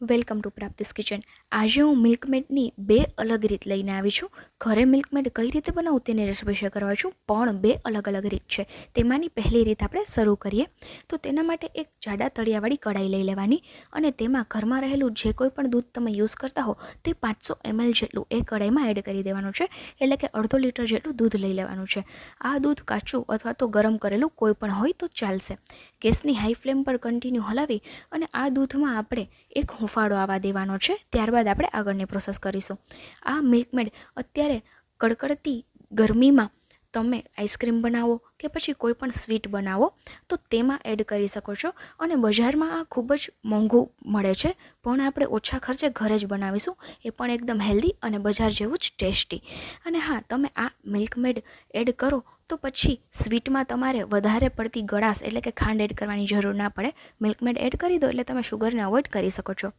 Welcome to પ્રાપ્તિસ kitchen. આજે હું મિલ્કમેડની બે અલગ રીત લઈને આવી છું. ઘરે મિલ્કમેડ કઈ રીતે બનાવું તેની રેસિપી શેર કરવા છું, પણ બે અલગ અલગ રીત છે. તેમાંની પહેલી રીત આપણે શરૂ કરીએ. તો તેના માટે એક જાડા તળિયાવાળી કઢાઈ લઈ લેવાની અને તેમાં ઘરમાં રહેલું જે કોઈ પણ દૂધ તમે યુઝ કરતા હો, તે પાંચસો એમએલ જેટલું એ કઢાઈમાં એડ કરી દેવાનું છે. એટલે કે અડધો લીટર જેટલું દૂધ લઈ લેવાનું છે. આ દૂધ કાચું અથવા તો ગરમ કરેલું કોઈ પણ હોય તો ચાલશે. ગેસની હાઈ ફ્લેમ પર કન્ટિન્યુ હલાવી અને આ દૂધમાં આપણે એક હુંફાળો આવવા દેવાનો છે, ત્યારબાદ આપણે આગળની પ્રોસેસ કરીશું. આ મિલ્કમેડ અત્યારે કડકડતી ગરમીમાં તમે આઈસ્ક્રીમ બનાવો કે પછી કોઈ પણ સ્વીટ બનાવો, તો તેમાં એડ કરી શકો છો અને બજારમાં આ ખૂબ જ મોંઘું મળે છે, પણ આપણે ઓછા ખર્ચે ઘરે જ બનાવીશું, એ પણ એકદમ હેલ્ધી અને બજાર જેવું જ ટેસ્ટી અને હા, તમે આ મિલ્કમેડ એડ કરો તો પછી સ્વીટમાં તમારે વધારે પડતી ગળાશ એટલે કે ખાંડ એડ કરવાની જરૂર ના પડે. મિલ્કમેડ એડ કરી દો એટલે તમે શુગરને અવોઇડ કરી શકો છો.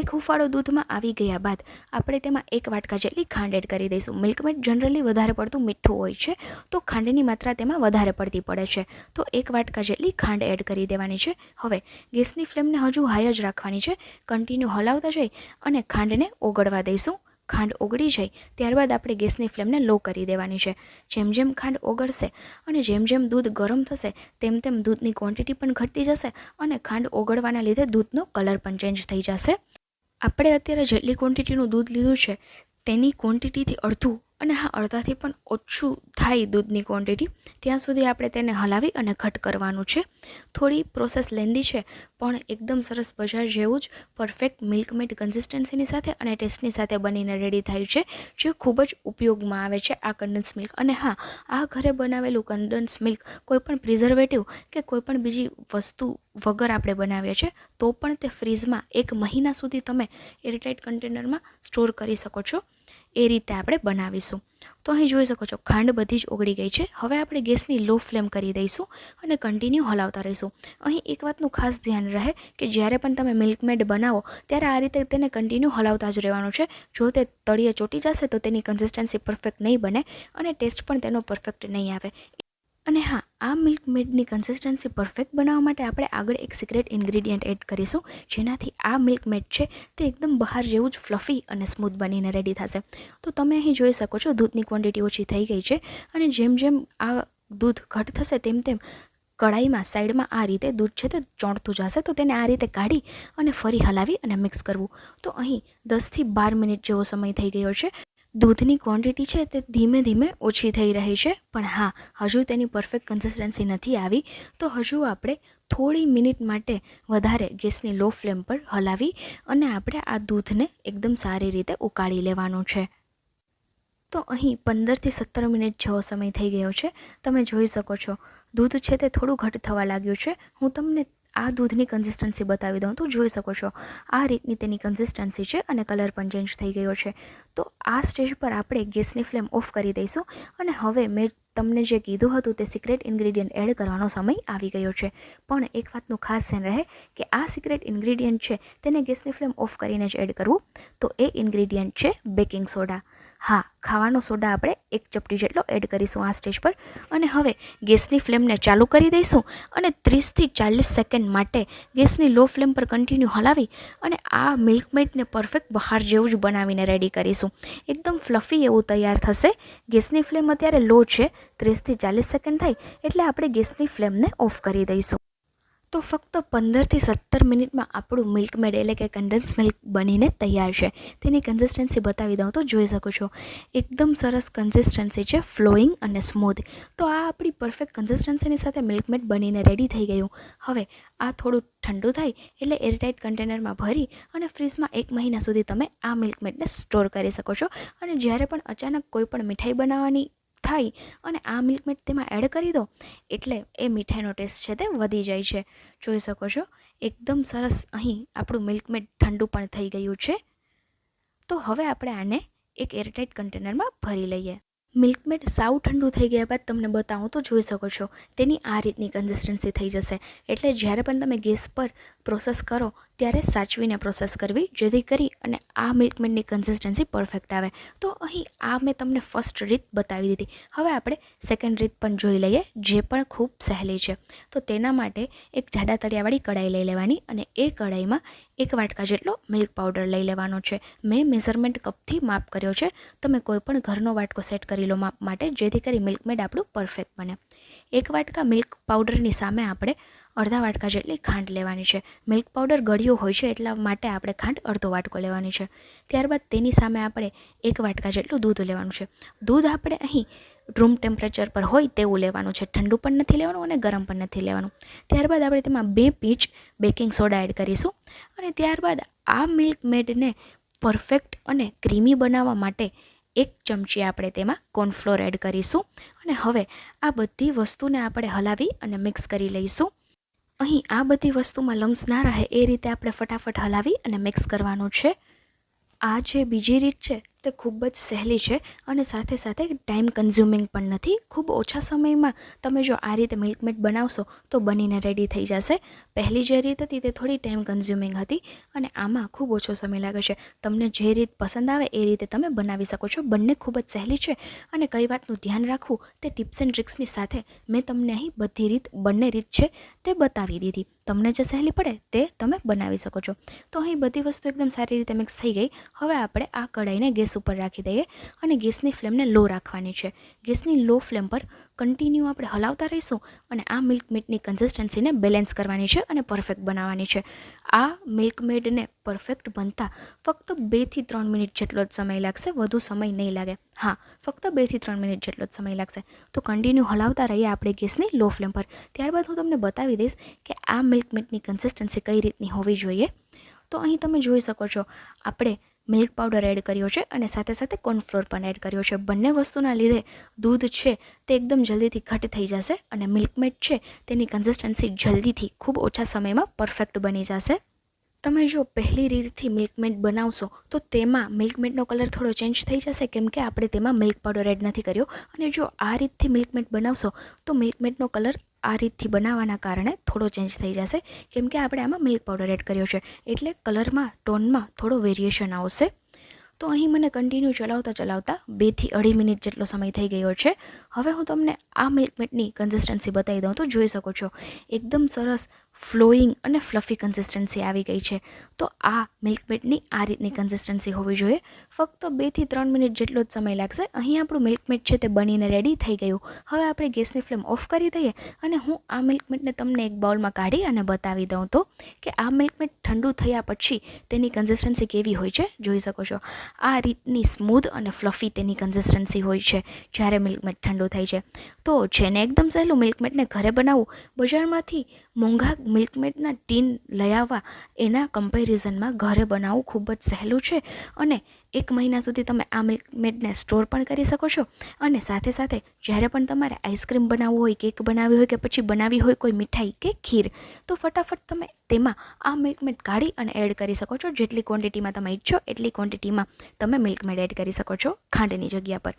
એક હુફાળો દૂધમાં આવી ગયા બાદ આપણે તેમાં એક વાટકા જેટલી ખાંડ એડ કરી દઈશું. મિલ્કમેડ જનરલી વધારે પડતું મીઠું હોય છે, તો ખાંડની માત્રા તેમાં વધારે પડતી પડે છે. તો એક વાટકા જેટલી ખાંડ એડ કરી દેવાની છે. હવે ગેસની ફ્લેમને હજુ હાઈ જ રાખવાની છે. કન્ટિન્યુ હલાવતા જઈ અને ખાંડને ઓગળવા દઈશું. ખાંડ ઓગળી જાય, ત્યારબાદ આપણે ગેસની ફ્લેમને લો કરી દેવાની છે. જેમ જેમ ખાંડ ઓગળશે અને જેમ જેમ દૂધ ગરમ થશે, તેમ તેમ દૂધની ક્વોન્ટિટી પણ ઘટતી જશે અને ખાંડ ઓગળવાના લીધે દૂધનો કલર પણ ચેન્જ થઈ જશે. આપણે અત્યારે જેટલી ક્વોન્ટિટીનું દૂધ લીધું છે, તેની ક્વોન્ટિટીથી અડધું અને હા, અડધાથી પણ ઓછું થાય દૂધની ક્વોન્ટિટી ત્યાં સુધી આપણે તેને હલાવી અને ઘટ કરવાનું છે. થોડી પ્રોસેસ લેન્ધી છે, પણ એકદમ સરસ બજાર જેવું જ પરફેક્ટ મિલ્કમેડ કન્સિસ્ટન્સીની સાથે અને ટેસ્ટની સાથે બનીને રેડી થાય છે, જે ખૂબ જ ઉપયોગમાં આવે છે આ કન્ડન્સ મિલ્ક અને હા, આ ઘરે બનાવેલું કન્ડન્સ મિલ્ક કોઈપણ પ્રિઝર્વેટિવ કે કોઈપણ બીજી વસ્તુ વગર આપણે બનાવીએ છીએ, તો પણ તે ફ્રીઝમાં એક મહિના સુધી તમે એરટાઇટ કન્ટેનરમાં સ્ટોર કરી શકો છો. એ રીતે આપણે બનાવીશું. તો અહીં જોઈ શકો છો, ખાંડ બધી જ ઓગળી ગઈ છે. હવે આપણે ગેસની લો ફ્લેમ કરી દઈશું અને કન્ટિન્યુ હલાવતા રહીશું. અહીં એક વાતનું ખાસ ધ્યાન રહે કે જ્યારે પણ તમે મિલ્કમેડ બનાવો, ત્યારે આ રીતે તેને કન્ટિન્યુ હલાવતા જ રહેવાનું છે. જો તે તળિયે ચોટી જશે, તો તેની કન્સિસ્ટન્સી પરફેક્ટ નહીં બને અને ટેસ્ટ પણ તેનો પરફેક્ટ નહીં આવે. અને હા, આ મિલ્ક મેડની કન્સિસ્ટન્સી પરફેક્ટ બનાવવા માટે આપણે આગળ એક સિક્રેટ ઇન્ગ્રીડિયન્ટ એડ કરીશું. જેનાથી આ મિલ્ક મેડ છે તે એકદમ બહાર જેવું જ ફ્લફી અને સ્મૂથ બનીને રેડી થશે. તો તમે અહીં જોઈ શકો છો દૂધની ક્વોન્ટિટી ઓછી થઈ ગઈ છે અને જેમ જેમ આ દૂધ ઘટ થશે તેમ તેમ કઢાઈમાં, સાઈડમાં આ રીતે દૂધ છે તે ચોંટતું જશે. તો તેને આ રીતે કાઢી અને ફરી હલાવી અને મિક્સ કરવું. તો અહીં દસથી બાર મિનિટ જેવો સમય થઈ ગયો છે. દૂધની ક્વોન્ટિટી છે તે ધીમે ધીમે ઓછી થઈ રહી છે. પણ હા, હજુ તેની પરફેક્ટ કન્સિસ્ટન્સી નથી આવી. તો હજુ આપણે થોડી મિનિટ માટે વધારે ગેસની લો ફ્લેમ પર હલાવી અને આપણે આ દૂધને એકદમ સારી રીતે ઉકાળી લેવાનું છે. તો અહીં પંદરથી સત્તર મિનિટ જેવો સમય થઈ ગયો છે. તમે જોઈ શકો છો, દૂધ છે તે થોડું ઘટ થવા લાગ્યું છે. હું તમને આ દૂધની કન્સિસ્ટન્સી બતાવી દઉં. તો જોઈ શકો છો, આ રીતની તેની કન્સિસ્ટન્સી છે અને કલર પણ ચેન્જ થઈ ગયો છે. તો આ સ્ટેજ પર આપણે ગેસની ફ્લેમ ઓફ કરી દઈશું અને હવે મેં તમને જે કીધું હતું તે સિક્રેટ ઇન્ગ્રીડિયન્ટ એડ કરવાનો સમય આવી ગયો છે. પણ એક વાતનું ખાસ ધ્યાન રહે કે આ સિક્રેટ ઇન્ગ્રીડિયન્ટ છે તેને ગેસની ફ્લેમ ઓફ કરીને જ એડ કરવું. તો એ ઇન્ગ્રીડિયન્ટ છે બેકિંગ સોડા હા, ખાવાનો સોડા આપણે એક ચપટી જેટલો એડ કરીશું આ સ્ટેજ પર. અને હવે ગેસની ફ્લેમને ચાલુ કરી દઈશું અને ત્રીસથી ચાલીસ સેકન્ડ માટે ગેસની લો ફ્લેમ પર કન્ટિન્યુ હલાવી અને આ મિલ્કમેડને પરફેક્ટ બહાર જેવું જ બનાવીને રેડી કરીશું. એકદમ ફ્લફી એવું તૈયાર થશે. ગેસની ફ્લેમ અત્યારે લો છે, ત્રીસથી ચાલીસ સેકન્ડ થાય એટલે આપણે ગેસની ફ્લેમને ઓફ કરી દઈશું. તો ફક્ત પંદરથી સત્તર મિનિટમાં આપણું મિલ્કમેડ એટલે કે કન્ડન્સ મિલ્ક બનીને તૈયાર છે. તેની કન્સિસ્ટન્સી બતાવી દઉં તો જોઈ શકો છો. એકદમ સરસ કન્સિસ્ટન્સી છે ફ્લોઈંગ અને સ્મૂથ તો આ આપણી પરફેક્ટ કન્સિસ્ટન્સીની સાથે મિલ્કમેડ બનીને રેડી થઈ ગયું. હવે આ થોડું ઠંડુ થાય એટલે એરટાઇટ કન્ટેનરમાં ભરી અને ફ્રીજમાં એક મહિના સુધી તમે આ મિલ્કમેડને સ્ટોર કરી શકો છો. અને જ્યારે પણ અચાનક કોઈ પણ મીઠાઈ બનાવવાની થાય અને આ મિલ્કમેડ તેમાં એડ કરી દો, એટલે એ મીઠાઈનો ટેસ્ટ છે તે વધી જાય છે. જોઈ શકો છો? એકદમ સરસ અહીં આપણું મિલ્કમેડ ઠંડુ પણ થઈ ગયું છે. તો હવે આપણે આને એક એરટાઇટ કન્ટેનરમાં ભરી લઈએ. મિલ્કમેડ સાવ ઠંડુ થઈ ગયા બાદ તમને બતાવું તો જોઈ શકો છો, તેની આ રીતની કન્સિસ્ટન્સી થઈ જશે. એટલે જ્યારે પણ તમે ગેસ પર પ્રોસેસ કરો, ત્યારે સાચવીને પ્રોસેસ કરવી જેથી કરી અને આ મિલ્કમેડની કન્સિસ્ટન્સી પરફેક્ટ આવે. તો અહીં આ મેં તમને ફર્સ્ટ રીત બતાવી દીધી. હવે આપણે સેકન્ડ રીત પણ જોઈ લઈએ, જે પણ ખૂબ સહેલી છે. તો તેના માટે એક જાડા તળિયાવાળી કઢાઈ લઈ લેવાની અને એ કઢાઈમાં એક વાટકા જેટલો મિલ્ક પાવડર લઈ લેવાનો છે. મેં મેઝરમેન્ટ કપથી માપ કર્યો છે. તમે કોઈ પણ ઘરનો વાટકો સેટ કરી લો માપ માટે, જેથી કરી મિલ્કમેડ આપણું પરફેક્ટ બને. એક વાટકા મિલ્ક પાવડરની સામે આપણે અડધા વાટકા જેટલી ખાંડ લેવાની છે. મિલ્ક પાવડર ગળ્યો હોય છે એટલા માટે આપણે ખાંડ અડધો વાટકો લેવાની છે. ત્યારબાદ તેની સામે આપણે એક વાટકા જેટલું દૂધ લેવાનું છે. દૂધ આપણે અહીં રૂમ ટેમ્પરેચર પર હોય તેવું લેવાનું છે. ઠંડુ પણ નથી લેવાનું અને ગરમ પણ નથી લેવાનું. ત્યારબાદ આપણે તેમાં બે પીંચ બેકિંગ સોડા એડ કરીશું અને ત્યારબાદ આ મિલ્ક મેડને પરફેક્ટ અને ક્રીમી બનાવવા માટે એક ચમચી આપણે તેમાં કોર્નફ્લોર એડ કરીશું. અને હવે આ બધી વસ્તુને આપણે હલાવી અને મિક્સ કરી લઈશું. અહીં આ બધી વસ્તુમાં લમ્સ ના રહે એ રીતે આપણે ફટાફટ હલાવી અને મિક્સ કરવાનું છે. આ જે બીજી રીત છે તે ખૂબ જ સહેલી છે અને સાથે સાથે ટાઈમ કન્ઝ્યુમિંગ પણ નથી. ખૂબ ઓછા સમયમાં તમે જો આ રીતે મિલ્કમેટ બનાવશો તો બનીને રેડી થઈ જશે. પહેલી જે રીત હતી તે થોડી ટાઈમ કન્ઝ્યુમિંગ હતી અને આમાં ખૂબ ઓછો સમય લાગે છે. તમને જે રીત પસંદ આવે એ રીતે તમે બનાવી શકો છો. બંને ખૂબ જ સહેલી છે અને કઈ વાતનું ધ્યાન રાખવું તે ટિપ્સ એન્ડ ટ્રિક્સની સાથે મેં તમને અહીં બધી રીત, બંને રીત છે તે બતાવી દીધી. તમને જે સહેલી પડે તે તમે બનાવી શકો છો. તો અહીં બધી વસ્તુ એકદમ સારી રીતે મિક્સ થઈ ગઈ. હવે આપણે આ કઢાઈને ગેસ ઉપર રાખી દઈએ અને ગેસની ફ્લેમને લો રાખવાની છે. ગેસની લો ફ્લેમ પર કન્ટિન્યુ આપણે હલાવતા રહીશું અને આ મિલ્ક મેડની કન્સિસ્ટન્સીને બેલેન્સ કરવાની છે અને પરફેક્ટ બનાવવાની છે. આ મિલ્ક મેડને પરફેક્ટ બનતા ફક્ત બેથી ત્રણ મિનિટ જેટલો જ સમય લાગશે, વધુ સમય નહીં લાગે. હા, ફક્ત બેથી ત્રણ મિનિટ જેટલો જ સમય લાગશે. તો કન્ટિન્યુ હલાવતા રહીએ આપણે ગેસની લો ફ્લેમ પર. ત્યારબાદ હું તમને બતાવી દઈશ કે આ મિલ્ક મેડની કન્સિસ્ટન્સી કઈ રીતની હોવી જોઈએ. તો અહીં તમે જોઈ શકો છો, આપણે મિલ્ક પાવડર એડ કર્યો છે અને સાથે સાથે કોર્નફ્લોર પણ એડ કર્યો છે. બંને વસ્તુના લીધે દૂધ છે તે એકદમ જલ્દીથી ઘટ થઈ જશે અને મિલ્કમેડ છે તેની કન્સિસ્ટન્સી જલ્દીથી ખૂબ ઓછા સમયમાં પરફેક્ટ બની જશે. તમે જો પહેલી રીતથી મિલ્કમેડ બનાવશો તો તેમાં મિલ્કમેડનો કલર થોડો ચેન્જ થઈ જશે કેમ કે આપણે તેમાં મિલ્ક પાવડર એડ નથી કર્યો. અને જો આ રીતથી મિલ્કમેડ બનાવશો તો મિલ્કમેડનો કલર આ રીતથી બનાવવાના કારણે થોડો ચેન્જ થઈ જશે. કેમ કે આપણે આમાં મિલ્ક પાવડર એડ કર્યો છે. એટલે કલરમાં ટોનમાં થોડો વેરિએશન આવશે. તો અહીં મને કન્ટિન્યુ ચલાવતા ચલાવતા બેથી અઢી મિનિટ જેટલો સમય થઈ ગયો છે. હવે હું તમને આ મિલ્કમેડની કન્સિસ્ટન્સી બતાવી દઉં તો જોઈ શકો છો. એકદમ સરસ ફ્લોઈંગ અને ફ્લફી કન્સિસ્ટન્સી આવી ગઈ છે. તો આ મિલ્કમેડની આ રીતની કન્સિસ્ટન્સી હોવી જોઈએ. ફક્ત બેથી ત્રણ મિનિટ જેટલો જ સમય લાગશે. અહીં આપણું મિલ્કમેડ છે તે બનીને રેડી થઈ ગયું. હવે આપણે ગેસની ફ્લેમ ઓફ કરી દઈએ અને હું આ મિલ્કમેડને તમને એક બાઉલમાં કાઢી અને બતાવી દઉં તો કે આ મિલ્કમેડ ઠંડુ થયા પછી તેની કન્સિસ્ટન્સી કેવી હોય છે? જોઈ શકો છો. આ રીતની સ્મૂધ અને ફ્લફી તેની કન્સિસ્ટન્સી હોય છે જ્યારે મિલ્કમેડ ઠંડુ થાય છે. તો જેને એકદમ સહેલું મિલ્કમેડને ઘરે બનાવવું, બજારમાંથી મોંઘા મિલ્કમેડના ટીન લઈ આવવા એના કમ્પેરિઝનમાં ઘરે બનાવવું ખૂબ જ સહેલું છે. અને એક મહિના સુધી તમે આ મિલ્કમેડને સ્ટોર પણ કરી શકો છો. અને સાથે સાથે જ્યારે પણ તમારે આઈસ્ક્રીમ બનાવવું હોય, કેક બનાવવી હોય કે પછી બનાવવી હોય કોઈ મીઠાઈ કે ખીર, તો ફટાફટ તમે તેમાં આ મિલ્કમેડ કાઢી અને એડ કરી શકો છો. જેટલી ક્વોન્ટિટીમાં તમે ઈચ્છો, એટલી ક્વોન્ટિટીમાં તમે મિલ્કમેડ એડ કરી શકો છો ખાંડની જગ્યા પર.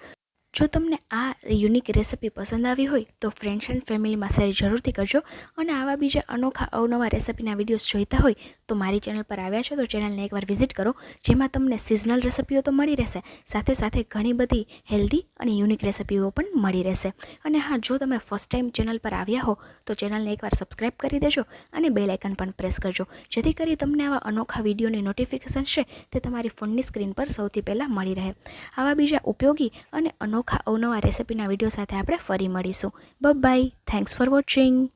જો તમને આ યુનિક રેસિપી પસંદ આવી હોય, તો ફ્રેન્ડ્સ એન્ડ ફેમિલીમાં શેર જરૂરથી કરજો. અને આવા બીજા અનોખા, અવનવા રેસિપીના વિડીયોઝ જોઈતા હોય, તો મારી ચેનલ પર આવ્યા છો, તો ચેનલને એકવાર વિઝિટ કરો, જેમાં તમને સિઝનલ રેસિપીઓ તો મળી રહેશે. સાથે સાથે ઘણી બધી હેલ્ધી અને યુનિક રેસિપીઓ પણ મળી રહેશે. અને હા, જો તમે ફર્સ્ટ ટાઈમ ચેનલ પર આવ્યા હો, તો ચેનલને એકવાર સબસ્ક્રાઈબ કરી દેજો અને બેલ આઇકન પણ પ્રેસ કરજો. જેથી કરી તમને આવા અનોખા વિડીયોની નોટિફિકેશન છે, તે તમારી ફોનની સ્ક્રીન પર સૌથી પહેલાં મળી રહે. આવા બીજા ઉપયોગી અને અનોખા અનોખા અવનવા રેસિપીના વીડિયો સાથે આપણે ફરી મળીશું. By thanks for watching